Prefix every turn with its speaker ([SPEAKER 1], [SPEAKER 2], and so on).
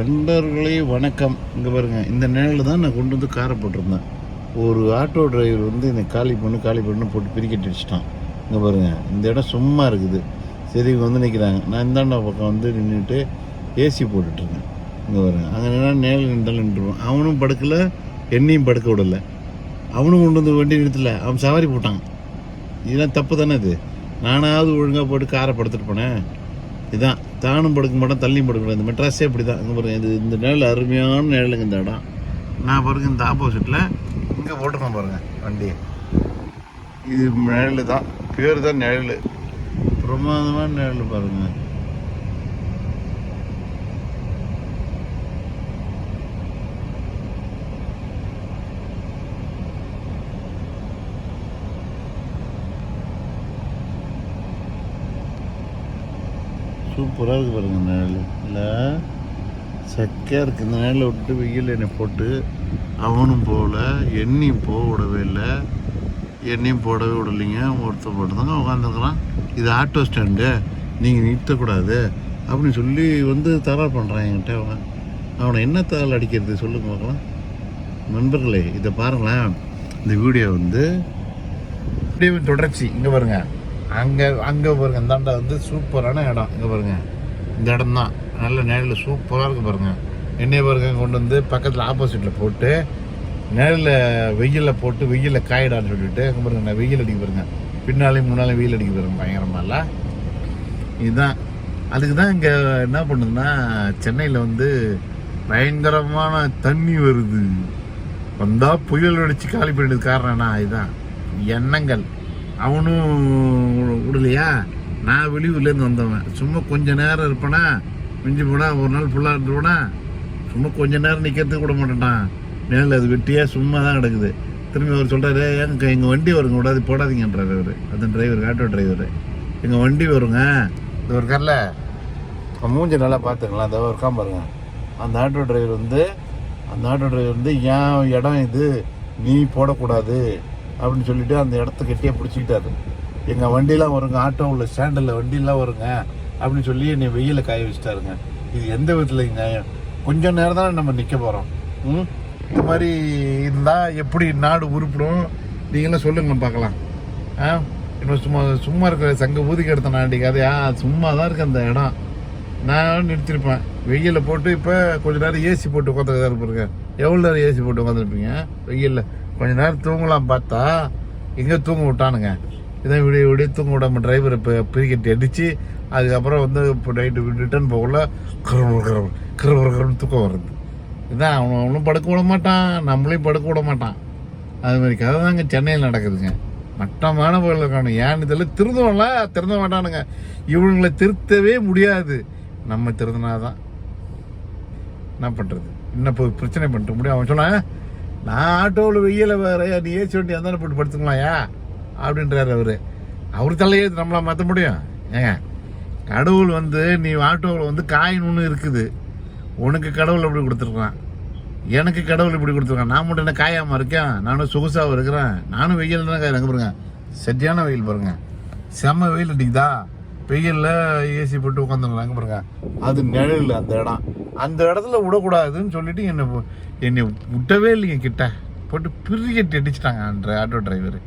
[SPEAKER 1] நண்பர்களே வணக்கம். இங்கே பாருங்க இந்த நிழலில் தான் நான் கொண்டு வந்து காரை போட்டிருந்தேன். ஒரு ஆட்டோ டிரைவர் வந்து என்னை காலி பண்ணு காலி பண்ணு போட்டு பிரிக்கெட் அடிச்சிட்டான். இங்கே பாருங்க இந்த இடம் சும்மா இருக்குது. சரி இவங்க வந்து நிற்கிறாங்க நான் இந்தாண்டா பக்கம் வந்து நின்றுட்டு ஏசி போட்டுட்ருக்கேன் இங்கே பாருங்க அங்கே நின்னா நிழல் நின்றாலும் நின்றுருவான். அவனும் படுக்கல என்னையும் படுக்க விடலை. அவனும் கொண்டு வந்து வண்டி நிறுத்தலை. அவன் சவாரி போட்டான். இதெல்லாம் தப்பு தானே இது நானாவது ஒழுங்காக போட்டு காரை படுத்துட்டு போனேன். இதுதான் தானும் படுக்க மாட்டோம் தள்ளியும் படுக்க மாட்டேன். இந்த மெட்ராஸே இப்படி தான் இங்கே பாருங்க இது இந்த நிழல் அருமையான நிழலுங்க இந்த இடம். நான் பாருங்க இந்த ஆப்போசிட்டில் இங்கே போட்டுருக்கேன் பாருங்க வண்டியை இது நிழல் தான் பேர் தான் நிழல். பிரமாதமான நிழல் பாருங்கள் சூப்பராக இருக்குது பாருங்கள் நிழல் இல்லை? சக்கையாக இருக்குது இந்த நிழலை விட்டு வெயில் என்னை போட்டு அவனும் போகல எண்ணியும் போக விடவே இல்லை. எண்ணியும் போடவே விடலைங்க. ஒருத்தர் மட்டும் உட்காந்துருக்குறான் இது ஆட்டோ ஸ்டாண்டு. நீங்கள் நிறுத்தக்கூடாது அப்படின்னு சொல்லி வந்து தகராறு பண்ணுறான் என்கிட்ட அவன். அவனை என்ன தகவல் அடிக்கிறது சொல்லுங்க பார்க்கலாம். நண்பர்களே இதை பாருங்களேன். இந்த வீடியோ வந்து வீடியோவின் தொடர்ச்சி. இங்கே பாருங்கள் அங்கே அங்கே பாருங்க இந்தாண்டா வந்து சூப்பரான இடம். இங்கே பாருங்க. இந்த இடம் தான் நல்ல நிழலில் சூப்பராக இருக்குது பாருங்க. என்னைய பாருங்க கொண்டு வந்து பக்கத்தில் ஆப்போசிட்டில் போட்டு நிழலில் வெயிலில் போட்டு வெயிலில் காயிடான்னு சொல்லிட்டு அங்கே பாருங்க நான் வெயில் அடிக்க பாருங்க. பின்னாலையும் முன்னாலையும் வெயில் அடிக்க பாருங்க பயங்கரமாக இதுதான். அதுக்கு தான் இங்கே என்ன பண்ணுதுன்னா சென்னையில் வந்து பயங்கரமான தண்ணி வருது. வந்தால் புயல் அடித்து காலி பண்ணிடுது காரணம்னா இதுதான். எண்ணங்கள். அவனும் விடலையா? நான் வெளியூர்லேருந்து வந்தவன். சும்மா கொஞ்ச நேரம் இருப்பேனா? மிஞ்சி போனா ஒரு நாள் ஃபுல்லாக இருந்துருவனா? சும்மா கொஞ்ச நேரம் நிற்கிறதுக்கு விட மாட்டேன்டான். நேரில் அது வெட்டியாக சும்மா தான் கிடக்குது. திரும்பி அவர் சொல்கிறாரு ஏங்க எங்கள் வண்டி வருங்க விடாது போடாதீங்கன்றார் அவர். அந்த டிரைவர் ஆட்டோ டிரைவர் எங்கள் வண்டி வருங்க. இது ஒரு கரில் மூஞ்சி நல்லா பார்த்துக்கலாம் அந்த இருக்காம பாருங்க. அந்த ஆட்டோ டிரைவர் வந்து அந்த ஆட்டோ டிரைவர் வந்து ஏன் இடம் இது? நீ போடக்கூடாது. அப்படின்னு சொல்லிட்டு அந்த இடத்த கெட்டியாக பிடிச்சிக்கிட்டாரு. எங்கள் வண்டிலாம் வருங்க ஆட்டோ உள்ள ஸ்டாண்டில் வண்டிலாம் வருங்க அப்படின்னு சொல்லி என்னை வெயில காய வச்சுட்டாருங்க. இது எந்த விதத்தில் நியாயம்? கொஞ்சம் நேரம் தான் நம்ம நிற்க போகிறோம் ம்? இந்த மாதிரி இருந்தால் எப்படி நாடு உருப்பிடும்? நீங்களும் சொல்லுங்க பார்க்கலாம். ஆ? இன்னும் சும்மா சும்மா இருக்கிற சங்க ஊதிக்கு எடுத்த நாண்டி கதையா? சும்மா தான் இருக்கு அந்த இடம். நான் நிறுத்திருப்பேன். வெயிலில் போட்டு இப்போ கொஞ்ச நேரம் ஏசி போட்டு உட்காந்துருக்காரு பாருங்க. எவ்வளோ நேரம் ஏசி போட்டு உட்காந்துருப்பீங்க? வெயிலில். கொஞ்ச நேரம் தூங்கலாம் பார்த்தா எங்கே தூங்க விட்டானுங்க. இதான் விடிய விடிய தூங்க விடாம டிரைவர் இப்போ பிரிக்கெட் அடித்து அதுக்கப்புறம் வந்து இப்போ நைட்டு ரிட்டர்ன் போகல கரவு கரவு கரவு கரவு தூக்கம் வருது. இதான் அவன் அவனும் படுக்க விட மாட்டான் நம்மளையும் படுக்க விட மாட்டான். அது மாதிரி கதை தாங்க சென்னையில் நடக்குதுங்க. மட்டமான புயல் காணும் ஏன்னு தெரியல திருந்தவன்ல திருந்த மாட்டானுங்க. இவனுங்களை திருத்தவே முடியாது. நம்ம திருந்தினாதான். என்ன பண்ணுறது என்ன இப்போ பிரச்சனை பண்ணிட்டு முடியும்? அவன் சொன்னான் நான் ஆட்டோவில் வெயில வேற நீ ஏசி வண்டி அந்த போட்டு படுத்துக்கலாம்யா அப்படின்றார் அவர். அவர் தலையே நம்மளால் மாற்ற முடியும்? ஏங்க கடவுள் வந்து நீ ஆட்டோவில் வந்து காயின் ஒன்று இருக்குது. உனக்கு கடவுள் எப்படி கொடுத்துருக்கான்? எனக்கு கடவுள் இப்படி கொடுத்துருக்கான்? நான் மட்டும் என்ன காயாமல் இருக்கேன்? நானும் சொகுசாகவும் இருக்கிறேன். நானும் வெயில் தான் காய் பாருங்க சரியான வெயில் பாருங்க. செம்ம வெயில் அடிக்குதா? வெயிலில் ஏசி போட்டு உட்காந்துருந்தாங்க பாருங்க. அது நிழல் அந்த இடம். அந்த இடத்துல விடக்கூடாதுன்னு சொல்லிட்டு என்னை என்னை விட்டவே இல்லைங்க கிட்ட. போட்டு பிரிக்கட்டி அடிச்சிட்டாங்க அந்த ஆட்டோ டிரைவர்